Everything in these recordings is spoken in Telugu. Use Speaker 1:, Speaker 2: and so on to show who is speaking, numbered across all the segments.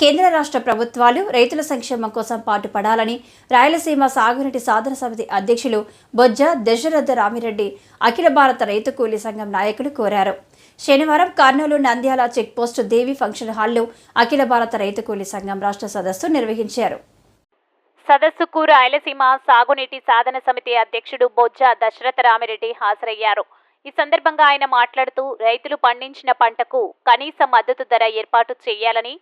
Speaker 1: కేంద్ర రాష్ట్ర ప్రభుత్వాలు రైతుల సంక్షేమం కోసం పాటుపడాలని రాయలసీమ సాగునీటి సాధన సమితి అధ్యక్షులు బొజ్జ దశరథ రామిరెడ్డి అఖిల భారత రైతు కూలీ సంఘం నాయకులు కోరారు. శనివారం కర్నూలు నంద్యాల చెక్పోస్ట్ దేవి ఫంక్షన్ హాల్లో అఖిల భారత రైతు కూలీ సంఘం రాష్ట్ర సదస్సు నిర్వహించారు.
Speaker 2: సదస్సుకు రాయలసీమ సాగునీటి సాధన సమితి అధ్యక్షుడు బొజ్జ దశరథ రామిరెడ్డి హాజరయ్యారు. ఈ సందర్భంగా ఆయన మాట్లాడుతూ రైతులు పండించిన పంటకు కనీస మద్దతు ధర ఏర్పాటు చేయాలని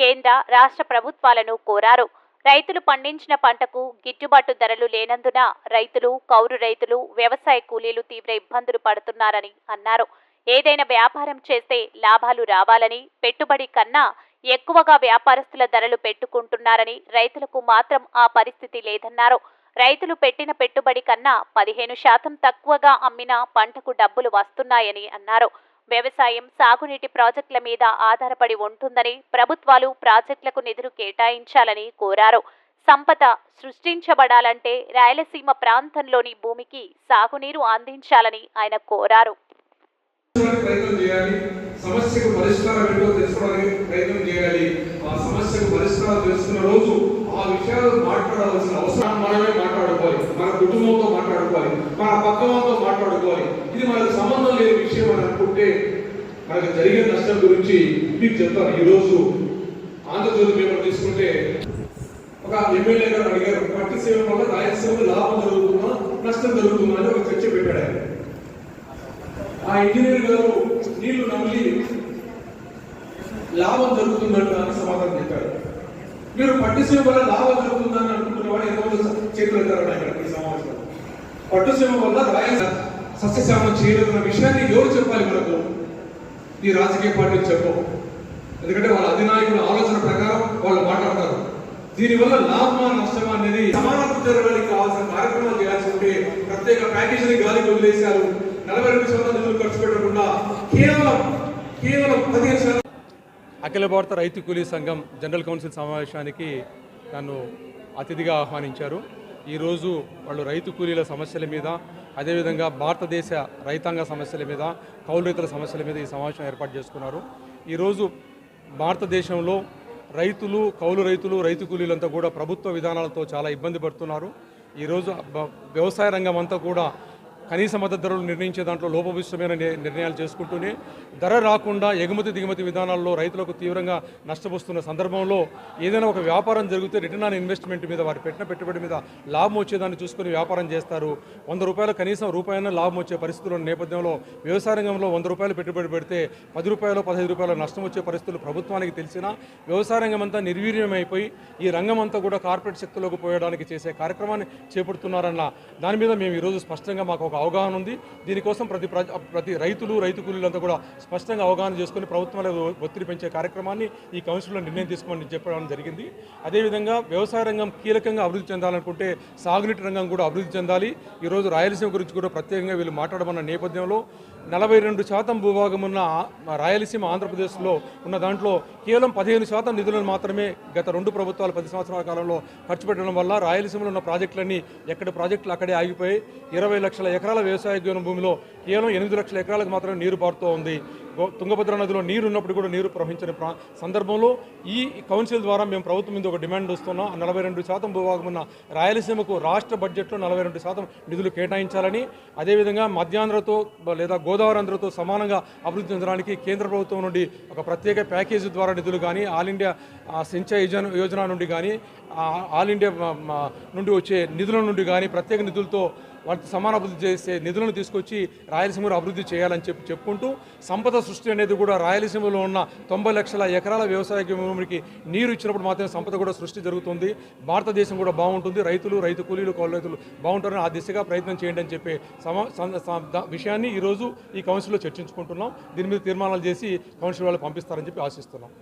Speaker 2: కేంద్ర రాష్ట్ర ప్రభుత్వాలను కోరారు. రైతులు పండించిన పంటకు గిట్టుబాటు ధరలు లేనందున రైతులు కౌలు రైతులు వ్యవసాయ కూలీలు తీవ్ర ఇబ్బందులు పడుతున్నారని అన్నారు. ఏదైనా వ్యాపారం చేస్తే లాభాలు రావాలని పెట్టుబడి కన్నా ఎక్కువగా వ్యాపారస్తుల ధరలు పెట్టుకుంటున్నారని రైతులకు మాత్రం ఆ పరిస్థితి లేదన్నారు. రైతులు పెట్టిన పెట్టుబడి కన్నా పదిహేను శాతం తక్కువగా అమ్మిన పంటకు డబ్బులు వస్తున్నాయని అన్నారు. వ్యవసాయం సాగునీటి ప్రాజెక్టుల మీద ఆధారపడి ఉంటుందని ప్రభుత్వాలు ప్రాజెక్టులకు నిధులు కేటాయించాలని కోరారు. సంపద సృష్టించబడాలంటే రాయలసీమ ప్రాంతంలోని భూమికి సాగునీరు అందించాలని ఆయన కోరారు.
Speaker 3: సమస్యకు పరిష్కారం ఏంటో తెలుసుకోవడానికి ప్రయత్నం చేయాలి. ఆ సమస్యకు పరిష్కారం తెలుసుకున్న రోజు ఆ విషయాలు మాట్లాడవలసిన అవసరం మనమే మాట్లాడుకోవాలి. మన కుటుంబంతో మాట్లాడుకోవాలి. మన పక్కవంతో మాట్లాడుకోవాలి. ఇది మన అని మనకు జరిగే నష్టం గురించి మీకు చెప్తాను. ఈ రోజు ఆంధ్రజ్యోతి పేపర్ తీసుకుంటే ఒక ఎమ్మెల్యే గారు అడిగారు పట్టి సేవ వల్ల రాయలసీమలో లాభం జరుగుతుందా? నష్టం జరుగుతుందా? అని ఒక చర్చ పెట్టాడు ఆయన. ఆ ఇంజనీర్ గారు నీళ్ళు నమిలి లాభం జరుగుతుందంట అని సమాధానం చెప్పారు. మీరు పట్టుసీమ వల్ల లాభం జరుగుతుందని అనుకుంటున్న వాడు ఎంతమంది చేతులు ఎత్తారు ఇక్కడ ఈ సమావేశంలో. పట్టుసీమ వల్ల రాయలసీమ సస్యశ్యామం చేయలేదన్న విషయాన్ని ఎవరు చెప్పాలి మనకు? ఈ రాజకీయ పార్టీలు చెప్పవు ఎందుకంటే వాళ్ళ అధినాయకుల ఆలోచన ప్రకారం వాళ్ళు మాట్లాడతారు. దీనివల్ల లాభమా నష్టమా అనేది సమానత్వ జరగడానికి కావాల్సిన కార్యక్రమాలు చేయాల్సి ఉంటే ప్రత్యేక ప్యాకేజీని గాలికి వదిలేశారు. నలభై రెండు శాతం నిధులు ఖర్చు పెట్టకుండా కేవలం కేవలం పదిహేను శాతం
Speaker 4: అఖిల భారత రైతు కూలీ సంఘం జనరల్ కౌన్సిల్ సమావేశానికి నన్ను అతిథిగా ఆహ్వానించారు. ఈరోజు వాళ్ళు రైతు కూలీల సమస్యల మీద అదేవిధంగా భారతదేశ రైతాంగ సమస్యల మీద కౌలు రైతుల సమస్యల మీద ఈ సమావేశం ఏర్పాటు చేసుకున్నారు. ఈరోజు భారతదేశంలో రైతులు కౌలు రైతులు రైతు కూలీలంతా కూడా ప్రభుత్వ విధానాలతో చాలా ఇబ్బంది పడుతున్నారు. ఈరోజు వ్యవసాయ రంగం అంతా కూడా కనీస మద్దతు ధరలు నిర్ణయించే దాంట్లో లోపభూయిష్టమైన నిర్ణయాలు చేసుకుంటూనే ధర రాకుండా ఎగుమతి దిగుమతి విధానాల్లో రైతులకు తీవ్రంగా నష్టపోస్తున్న సందర్భంలో ఏదైనా ఒక వ్యాపారం జరిగితే రిటర్న్ ఆన్ ఇన్వెస్ట్మెంట్ మీద వారు పెట్టిన పెట్టుబడి మీద లాభం వచ్చేదాన్ని చూసుకొని వ్యాపారం చేస్తారు. వంద రూపాయలు కనీసం రూపాయన లాభం వచ్చే పరిస్థితుల నేపథ్యంలో వ్యవసాయ రంగంలో వంద రూపాయలు పెట్టుబడి పెడితే పది రూపాయలు పదహైదు రూపాయల నష్టం వచ్చే పరిస్థితులు ప్రభుత్వానికి తెలిసినా వ్యవసాయ రంగం అంతా నిర్వీర్యమైపోయి ఈ రంగం అంతా కూడా కార్పొరేట్ శక్తులకు పోయడానికి చేసే కార్యక్రమాన్ని చేపడుతున్నారన్న దాని మీద మేము ఈరోజు స్పష్టంగా మాకు ఒక అవగాహన ఉంది. దీనికోసం ప్రతి ప్రతి రైతులు రైతు కూలీలంతా కూడా స్పష్టంగా అవగాహన చేసుకుని ప్రభుత్వాల ఒత్తిడి పెంచే కార్యక్రమాన్ని ఈ కౌన్సిల్లో నిర్ణయం తీసుకోమని చెప్పడం జరిగింది. అదేవిధంగా వ్యవసాయ రంగం కీలకంగా అభివృద్ధి చెందాలనుకుంటే సాగునీటి రంగం కూడా అభివృద్ధి చెందాలి. ఈరోజు రాయలసీమ గురించి కూడా ప్రత్యేకంగా వీళ్ళు మాట్లాడమన్న నేపథ్యంలో నలభై రెండు శాతం భూభాగం ఉన్న రాయలసీమ ఆంధ్రప్రదేశ్లో ఉన్న దాంట్లో కేవలం పదిహేను శాతం నిధులను మాత్రమే గత రెండు ప్రభుత్వాలు పది సంవత్సరాల కాలంలో ఖర్చు పెట్టడం వల్ల రాయలసీమలో ఉన్న ప్రాజెక్టులన్నీ ఎక్కడ ప్రాజెక్టులు అక్కడే ఆగిపోయి ఇరవై లక్షల ఎకరాల వ్యవసాయ భూమిలో కేవలం ఎనిమిది లక్షల ఎకరాలకు మాత్రమే నీరు పారుతూ ఉంది. గో- తుంగభద్ర నదిలో నీరు ఉన్నప్పుడు కూడా నీరు ప్రవహించిన ప్రా సందర్భంలో ఈ కౌన్సిల్ ద్వారా మేము ప్రభుత్వం మీద ఒక డిమాండ్ వస్తున్నాం. నలభై రెండు శాతం భూభాగం ఉన్న రాయలసీమకు రాష్ట్ర బడ్జెట్లో నలభై రెండు శాతం నిధులు కేటాయించాలని అదేవిధంగా మధ్యాంధ్రతో లేదా గోదావరి ఆంధ్రతో సమానంగా అభివృద్ధి చెందడానికి కేంద్ర ప్రభుత్వం నుండి ఒక ప్రత్యేక ప్యాకేజీ ద్వారా నిధులు కానీ ఆల్ ఇండియా ఆ, సించాయి యోజన నుండి కానీ ఆల్ ఇండియా నుండి వచ్చే నిధుల నుండి కానీ ప్రత్యేక నిధులతో వాటికి సమాన అభివృద్ధి చేసే నిధులను తీసుకొచ్చి రాయలసీమలో అభివృద్ధి చేయాలని చెప్పి చెప్పుకుంటూ సంపద సృష్టి అనేది కూడా రాయలసీమలో ఉన్న తొంభై లక్షల ఎకరాల వ్యవసాయ భూమికి నీరు ఇచ్చినప్పుడు మాత్రమే సంపద కూడా సృష్టి జరుగుతుంది. భారతదేశం కూడా బాగుంటుంది. రైతులు రైతు కూలీలు కౌలు రైతులు బాగుంటారని ఆ దిశగా ప్రయత్నం చేయండి అని చెప్పే సమా విషయాన్ని ఈరోజు ఈ కౌన్సిల్లో చర్చించుకుంటున్నాం. దీని మీద తీర్మానాలు చేసి కౌన్సిల్ వాళ్ళు పంపిస్తారని చెప్పి ఆశిస్తున్నాం.